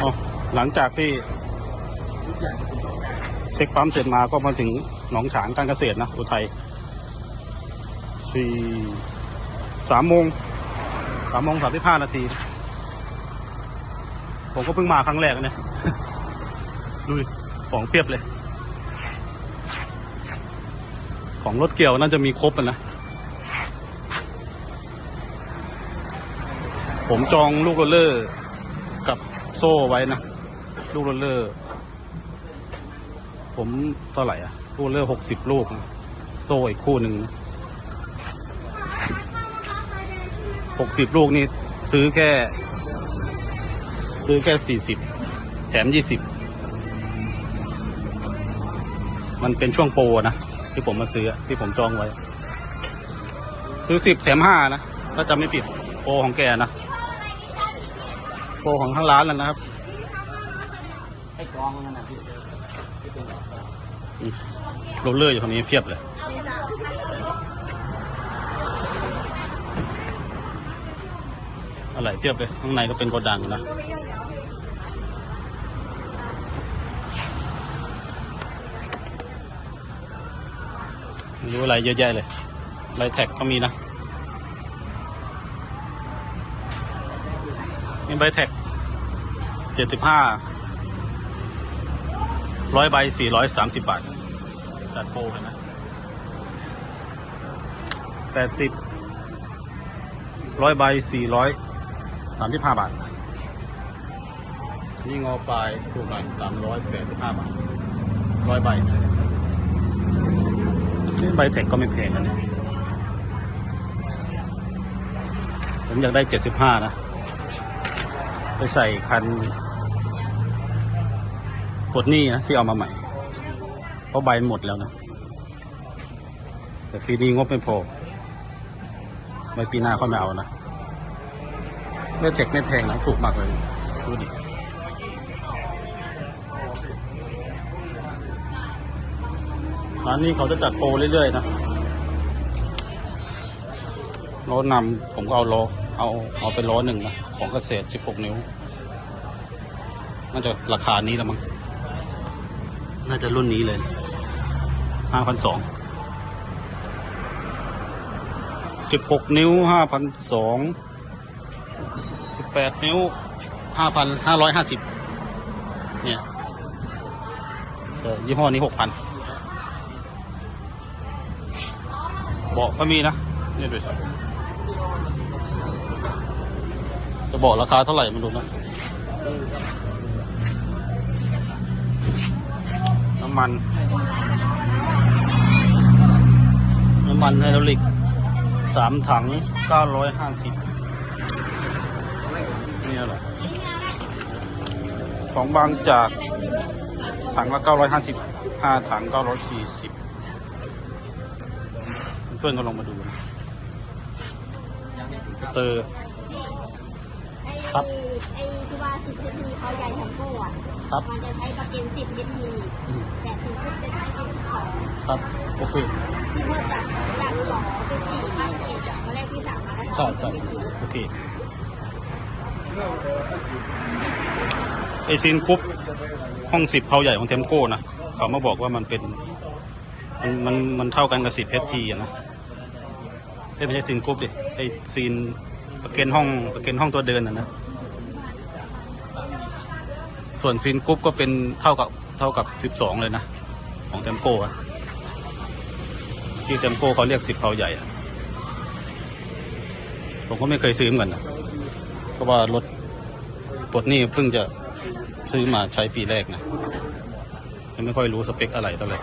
อ๋อหลังจากที่ทุกอย่างที่คุณต้องการเช็คปั๊มเสร็จมาก็มาถึงหนองฉางการเกษตรนะอุทัยสี่สามโมงสามโมงสามสิบห้านาที ผมก็เพิ่งมาครั้งแรกเนี่ยดูดิของเพียบเลย ของรถเกี่ยวน่าจะมีครบอะนะ ผมจองลูกโรลเลอร์กับ โซ่ไว้นะ ลูกโรลเลอร์ ผมเท่าไหร่อะลูกเลือหกสิบลูก โซ่อีกคู่หนึ่งหกสิบลูกนี่ซื้อแค่ ซื้อแค่สี่สิบแถมยี่สิบมันเป็นช่วงโปรนะ ที่ผมมาซื้อที่ผมจองไว้ ซื้อสิบแถมห้านะถ้าจำไม่ผิดโปรของแกนะ โปรของทั้งร้านแล้วนะครับให้กองนั่นนะพี่เป็นแบบโรลเลอร์อยู่ตรงนี้เพียบเลยอะไรเพียบเลยข้างในก็เป็นโกดังนะรู้อะไรเยอะแยะเลยไรแท็กก็มีนะ นี่ใบแท็กเจ็ดสิบห้าร้อยใบสี่ร้อยสามสิบบาทจัดโปรเลยนะแปดสิบร้อยใบสี่ร้อยสามสิบห้าบาท นี่งอปลายถูกหน่อยสามร้อยแปดสิบห้าบาทร้อยใบนี่ใบแท็กก็ไม่แพงนะเนี่ยผมอยากได้เจ็ดสิบห้านะ ไปใส่คันปลดหนี้นะที่เอามาใหม่ เพราะใบหมดแล้วนะ แต่ปีนี้งบไม่พอไว้ปีหน้าค่อยมาเอานะเลือดเทคไม่แพงนะถูกมากเลยดูดิร้านนี้เขาจะจัดโปรเรื่อยๆนะล้อนำผมก็เอาล้อเอาเอาไปล้อหนึ่งนะ ของเกษตร 16 นิ้ว น่าจะราคานี้แล้วมั้ง น่าจะรุ่นนี้เลยห้าพันสองสิบหกนิ้วห้าพันสองสิบแปดนิ้วห้าพันห้าร้อยห้าสิบเนี่ยแต่ยี่ห้อนี้หกพันเบาะก็มีนะนี่ดูสิ จะบอกราคาเท่าไหร่มันดูนะ น้ำมัน น้ำมันไฮดรอลิกสามถังเก้าร้อยห้าสิบนี่อะไรของบางจากถังละเก้าร้อยห้าสิบห้าถังเก้าร้อยสี่สิบเพื่อนก็ลงมาดู เตอร์ ครับไอ้ที่ว่าสิบนาทีเขาใหญ่ทัมโก้อะครับมันจะใช้ประกันสิบนาทีอืมแต่สูงสุดจะใช้เป็นสองครับโอเค ที่เพิ่มจากจากสองเป็นสี่ค่าประกันจากตอนแรกพี่สามมาแล้วใช่เป็ใช่นสี่โอเคไอซีนกรุ๊ปห้องสิบเผาใหญ่ของเทมโก้นะเขามาบอกว่ามันเป็น มันมันมันเท่ากันกับสิบเพชทีอะนะเอ้ยไม่ใช่ซีนกรุ๊ปดิไอซีน ประกันห้องประกันห้องตัวเดินอะนะ ส่วนซีนกรุ๊ปก็เป็นเท่ากับเท่ากับสิบสองเลยนะ ของเทมโก้อะที่เทมโก้เขาเรียกสิบเผาใหญ่อะผมก็ไม่เคยซื้อเหมือนกันนะเพราะว่ารถปลดนี่เพิ่งจะซื้อมาใช้ปีแรกนะยังไม่ค่อยรู้สเปคอะไรเท่าไหร่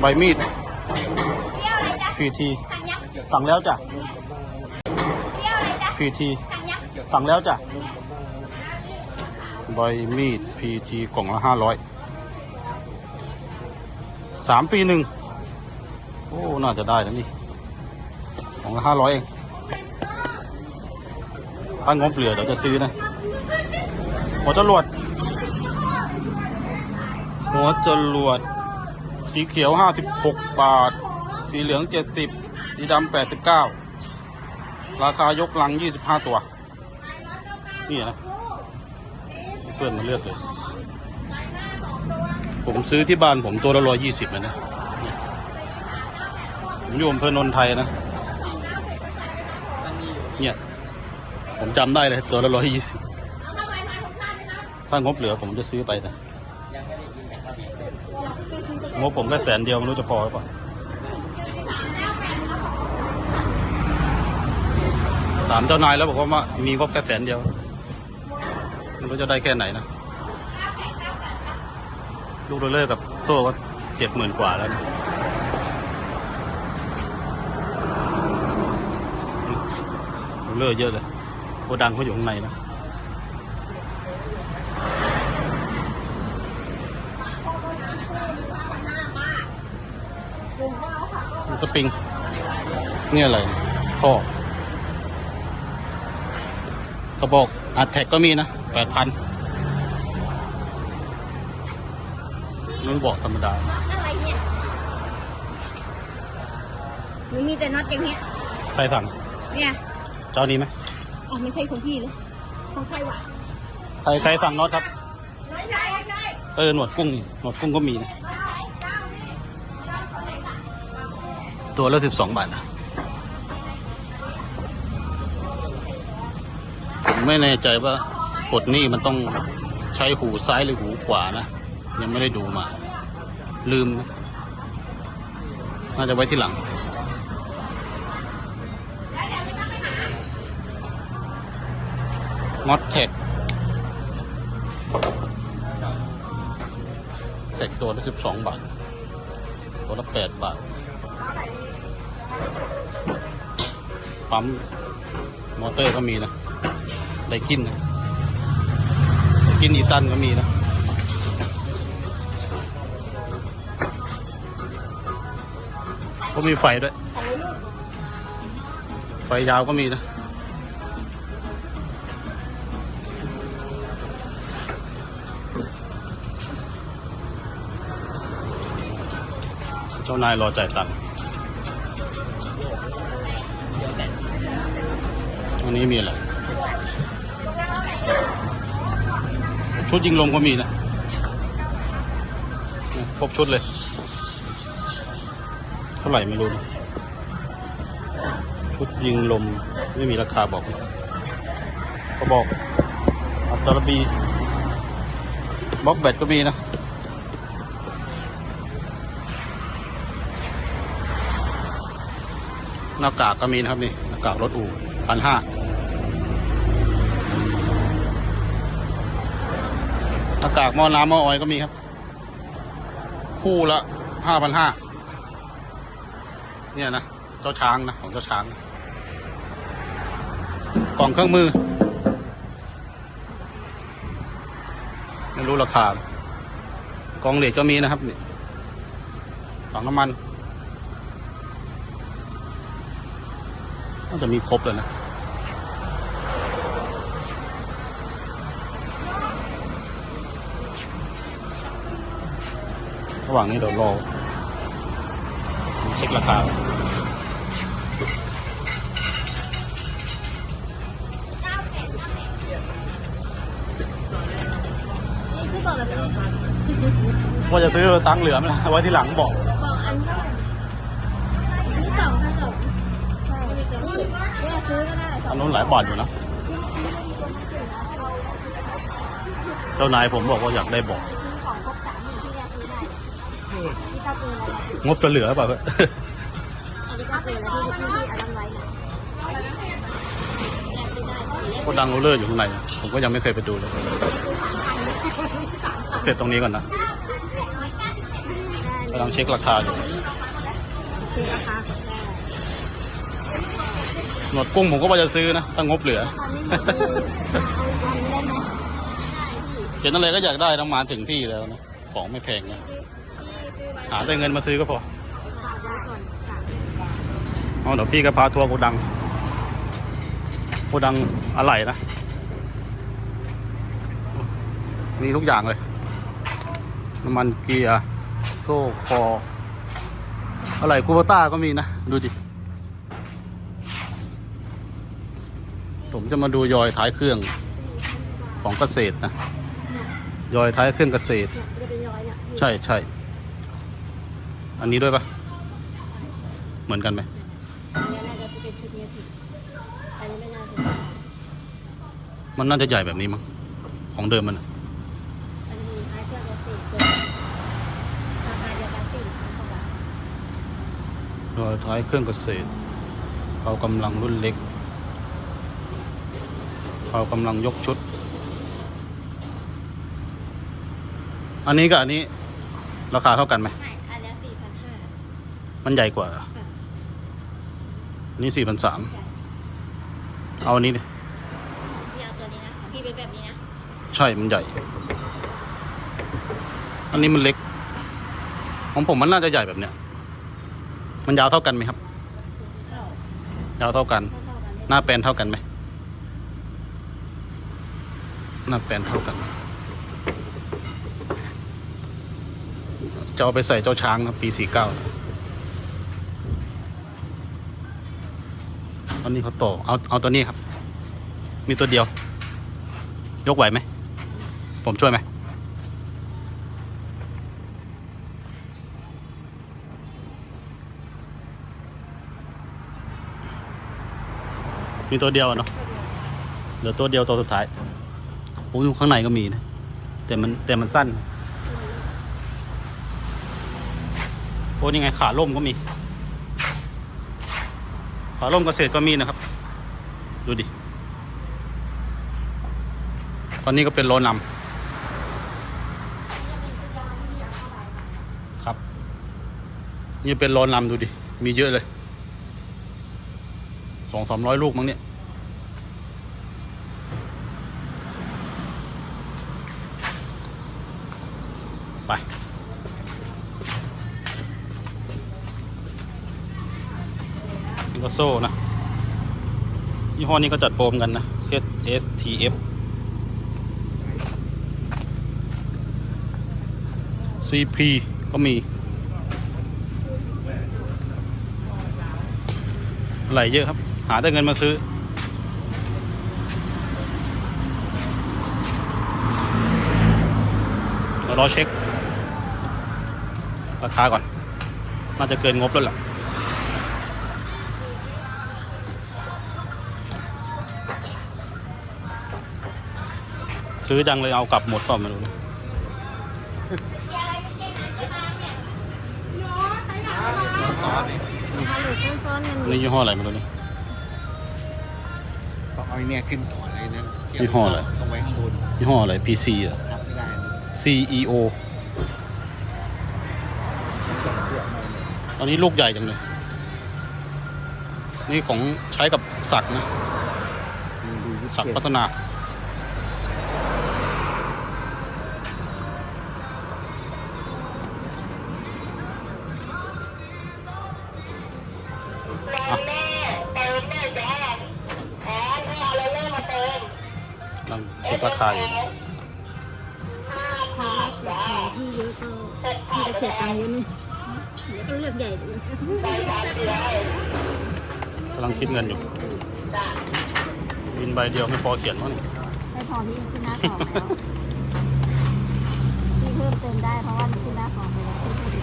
ใบมีด เที่ยวอะไรจ๊ะ PT ถังยักษ์สั่งแล้วจ้ะเที่ยวอะไรจ๊ะ PT ถังยักษ์สั่งแล้วจ้ะใบมีด PT กล่องละห้าร้อยสามปีหนึ่งโอ้ น่าจะได้แล้วนี่กล่องละห้าร้อยเองถ้างบเหลือเดี๋ยวจะซื้อนะหัวจรวด หัวจรวด สีเขียวห้าสิบหกบาท สีเหลืองเจ็ดสิบสีดำแปดสิบเก้าราคายกลังยี่สิบห้าตัว นี่นะ เพื่อนมาเลือกเลย ผมซื้อที่บ้านผมตัวละร้อยยี่สิบเลยนะผมอยู่อำเภอนนทไทยนะ เนี่ย ผมจำได้เลยตัวละร้อยยี่สิบถ้างบเหลือผมจะซื้อไปนะงบผมแค่แสนเดียวไม่รู้จะพอหรือเปล่า ถามเจ้านายแล้วบอกว่ามีงบแค่แสนเดียวไม่รู้จะได้แค่ไหนนะ ลูกโรเลอร์กับโซ่ก็เจ็ดหมื่นกว่าแล้วนะโรเลอร์เยอะเลยโคดังเขาอยู่ข้างในนะสปริง นี่อะไร ท่อ กระบอกอัดแท็กก็มีนะแปดพันมันบอกธรรมดาอะไรเนี่ยหนูมีแต่น็อตอย่างเงี้ยใครสั่งเนี่ยเจ้านี้ไหมอ๋อไม่ใช่ของพี่เลยของใครวะใครใครสั่งน็อตครับไม่ใช่ไม่ใช่เออหนวดกุ้งนี่หนวดกุ้งก็มีนะตัวละสิบสองบาทนะ ไม่แน่ใจว่าปลดหนี่มันต้องใช้หูซ้ายหรือหูขวานะ ยังไม่ได้ดูมา ลืมนะน่าจะไว้ที่หลัง มอดเทคเทคตัวละสิบสองบาท ตัวละแปดบาท ปั๊ม มอเตอร์ก็มีนะ ไดกินนะกินอีตันก็มีนะก็มีไฟด้วย ไฟยาวก็มีนะเจ้านายรอจ่ายตังค์อันนี้มีอะไร ชุดยิงลมก็มีนะครบชุดเลย เท่าไหร่ไม่รู้นะชุดยิงลมไม่มีราคาบอกก็บอกอัตตาบีบล็อกแบตก็มีนะหน้ากากก็มีนะครับนี่หน้ากากรถอู่พันห้า หน้ากากหม้อน้ำมอออยก็มีครับ คู่ละห้าพันห้าเนี่ยนะเจ้าช้างนะของเจ้าช้าง กล่องเครื่องมือ ไม่รู้ราคากล่องเหล็กก็มีนะครับนี่ถังน้ำมันน่าจะมีครบเลยนะ ระหว่างนี้เดี๋ยวรอเช็คราคาว่าจะซื้อตังเหลือไหมล่ะไว้ที่หลังบอกบอกอันเท่าไหร่นี่สองพันสองใช่เนี่ยซื้อก็ได้อันนู้นหลายบาทอยู่นะเจ้านายผมบอกว่าอยากได้บอก ซื้อของครบสามหมื่นที่เนี่ยซื้อได้ ที่เจ้าปืนอะไรงบจะเหลือเปล่าอันนี้ก็ปืนแล้วที่ที่ที่อันนั้นไว้นะโคดังโรลเลอร์อยู่ข้างใน ผมก็ยังไม่เคยไปดูเลย เสร็จตรงนี้ก่อนนะกำลังเช็คราคาอยู่คือราคาของแหนวดกุ้งผมก็ว่าจะซื้อนะถ้างบเหลือ ตอนนี้มีเอาวันได้ไหมเห็นอะไรก็อยากได้ต้องมาถึงที่แล้วนะ ของไม่แพงนะ หาได้เงินมาซื้อก็พอเอาเดี๋ยวพี่ก็พาทัวร์โกดังโกดังอะไรนะ มีทุกอย่างเลย น้ำมันเกียร์โซ่คออะไรคูโบต้าก็มีนะ ดูดิ ผมจะมาดูยอยท้ายเครื่องของเกษตรนะ ยอยท้ายเครื่องเกษตร ใช่ใช่ อันนี้ด้วยปะเหมือนกันไหมอันนี้น่าจะเป็นชุดนี้ผิดอันนี้ไม่น่าจะมันน่าจะใหญ่แบบนี้มั้งของเดิมมันอะอันนี้ท้ายเครื่องจะสี่ตัวราคาเดียวกันสี่พันกว่าบาทยอยท้ายเครื่องเกษตรเขากำลังรุ่นเล็กเขากำลังยกชุด อันนี้กับอันนี้ ราคาเท่ากันไหม ไม่อันนี้สี่พันห้า มันใหญ่กว่าเหรออันนี้สี่พันสามเอาอันนี้ดิพี่เอาตัวนี้นะของพี่เป็นแบบนี้นะ ใช่มันใหญ่ อันนี้มันเล็ก ของผมมันน่าจะใหญ่แบบเนี้ย มันยาวเท่ากันไหมครับเท่ายาวเท่ากันเท่าเท่ากัน หน้าแปลนเท่ากันไหมหน้าแปลนเท่ากันจะเอาไปใส่เจ้าช้างนะปีสี่เก้า ตอนนี้เขาต่อเอาเอาตัวนี้ครับ มีตัวเดียว ยกไหวไหม ผมช่วยไหมมีตัวเดียวเนาะเหลือตัวเดียวตัวสุดท้ายโอ้ยข้างในก็มีนะ แต่มันแต่มันสั้น โอ้นี่ไงขาล่มก็มีาล่มเกษตรก็มีนะครับ ดูดิ ตอนนี้ก็เป็นโลนำครับ นี่เป็นโลนำดูดิ มีเยอะเลยสองสามร้อยลูกมั้งเนี่ย โซ่นะยี่ห้อนี้ก็จัดโปรมกันนะ SSTF CP ก็มีไหลเยอะครับ หาแต่เงินมาซื้อเดี๋ยวรอเช็ค ราคาก่อน น่าจะเกินงบแล้วล่ะ ซื้อจังเลยเอากลับหมดเปล่าไม่รู้นะถ้าหลุดซ้อนๆกันนี่ยี่ห้ออะไรไม่รู้นี่ต้องเอาไอ้เนี่ยขึ้นต่อเลยนะยี่ห้ออะไรต้องไว้ข้างบนยี่ห้ออะไร PC เหรอะทับไม่ได้ CEO ตอนนี้ลูกใหญ่จังเลย นี่ของใช้กับสักนะ ดูยุทธสักเจ็ดพัฒนา เสียตังค์เยอะไหมเดี๋ยวก็เลือกใหญ่เลยกำลังคิดเงินอยู่บินใบเดียวไม่พอเขียนมั้งนี่ไม่พอที่ขึ้นหน้าสองแล้วพี่เพิ่มเติมได้เพราะว่ามันขึ้นหน้าสองไปแล้ว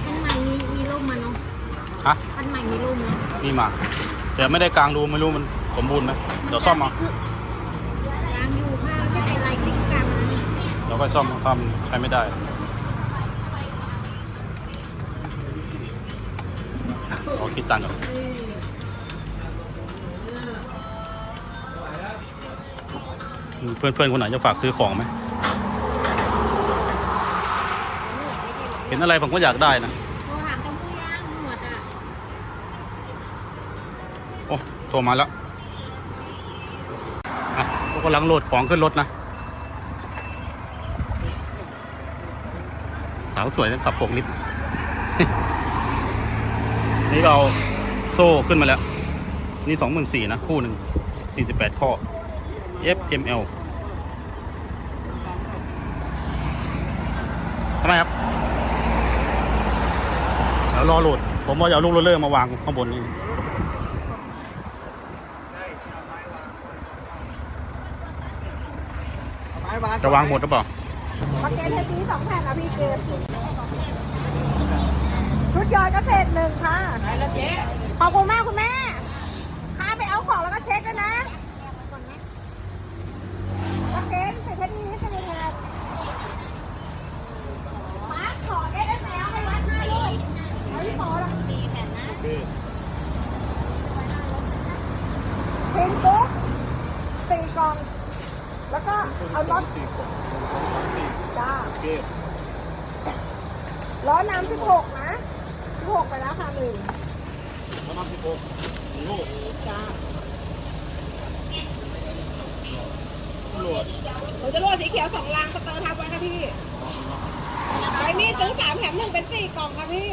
ขั้นใหม่มีมีร่มมาเนาะฮะขั้นใหม่มีร่มเนาะนี่มา แต่ไม่ได้กลางดูไม่รู้มันสมบูรณ์ไหมเดี๋ยวซ่อมเอายางอยู่ผ้าไม่เป็นไรติ๊กกรรมนะนี่เดี๋ยวก็ซ่อมเอาทำใช้ไม่ได้ ขอคิดตังค์ก่อนเพื่อนๆคนไหนจะฝากซื้อของไหม เห็นอะไรผมก็อยากได้นะ โทรถามเจ้าผู้ย่างหนวดอะโอ้โทรมาแล้วอะก็กำลังโหลดของขึ้นรถนะ สาวสวยนะขับปกลิฟต์ นี่เราโซ่ขึ้นมาแล้ว นี่สองหมื่นสี่นะ คู่หนึ่งสี่สิบแปดข้อ FML ทำไมครับเดี๋ยวรอโหลด ผมว่าจะเอาลูกโรลเลอร์มาวางข้างบนนี่จะวางหมดหรือเปล่ามาเกณฑ์เทปนี้สองแผ่นนะพี่เกม ชุดยอดเกษตรหนึ่งค่ะ ขอบคุณมากคุณแม่พาไปเอาของแล้วก็เช็คด้วยนะมาเกณฑ์เสร็จเทปนี้เป็นยังไงมาขอได้ได้ไหมเอาให้วัดหน้าเลยเอาที่หมอละ มีแผ่นนะ เพลงกุ๊กสี่กล่อง แล้วก็เอาน็อตจ้าล้อน้ำสิบหกนะสิบหกไปแล้วค่ะหนึ่ง ประมาณสิบหกลูก จ้า ตำรวจเราจะโรดสีเขียวสองลังสเตอร์ทับไว้ค่ะพี่ไอ้นี่ซื้อสามแถมหนึ่งเป็นสี่กล่องค่ะพี่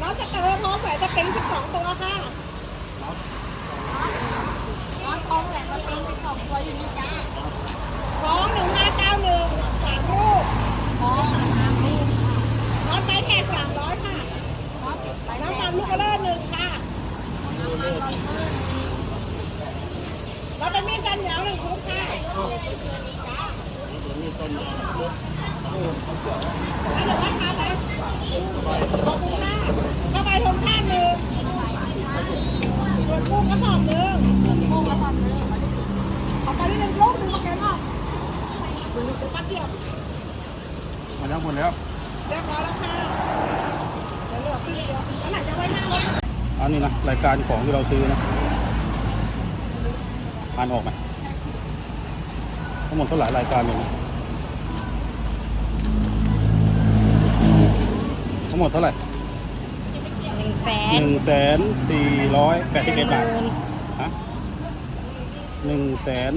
น้องสเตอร์พร้อมแหวนสปริงสิบสองตัวค่ะร้อนทองแหวนมาเป็นเป็นสองตัวอยู่นี่จ้าสองหนึ่งห้าเก้าหนึ่งสามลูกทองสามลูกน้องไปแท็กสามร้อยค่ะน้ำมันลูกกระเลิศหนึ่งค่ะน้ำมันร้อนเพิ่มมีเราเป็นมีดกันเหนียวหนึ่งคุกค่ะอันเดี๋ยววัดมาแล้วขอบคุณค่ะกระใบทงชาติหนึ่งส่วนกุ้งกระสอบหนึ่งโค้งแล้วตอนนี้เอาไปที่หนึ่งลูกหนึ่งมาแกนออกหนึ่งปัดเดียวมาแล้วหมดแล้วเรียบร้อยแล้วค่ะเดี๋ยวเหลือพี่เดียวอันไหนจะไว้หน้ารถอันนี้นะรายการของที่เราซื้อนะ อ่านออกไหมทั้งหมดเท่าไหร่รายการเลยนะทั้งหมดเท่าไหร่หนึ่งแสหนนึ่งแสนสี่ร้อยแปดสิบเอ็ดบาทฮะหนึ่งแสน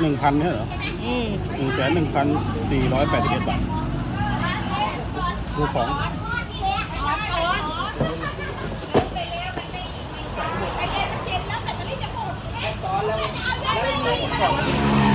หนึ่งพันใช่เหรออืมหนึ่งแสนหนึ่งพันสี่ร้อยแปดสิบเอ็ดบาทดูของ difficult.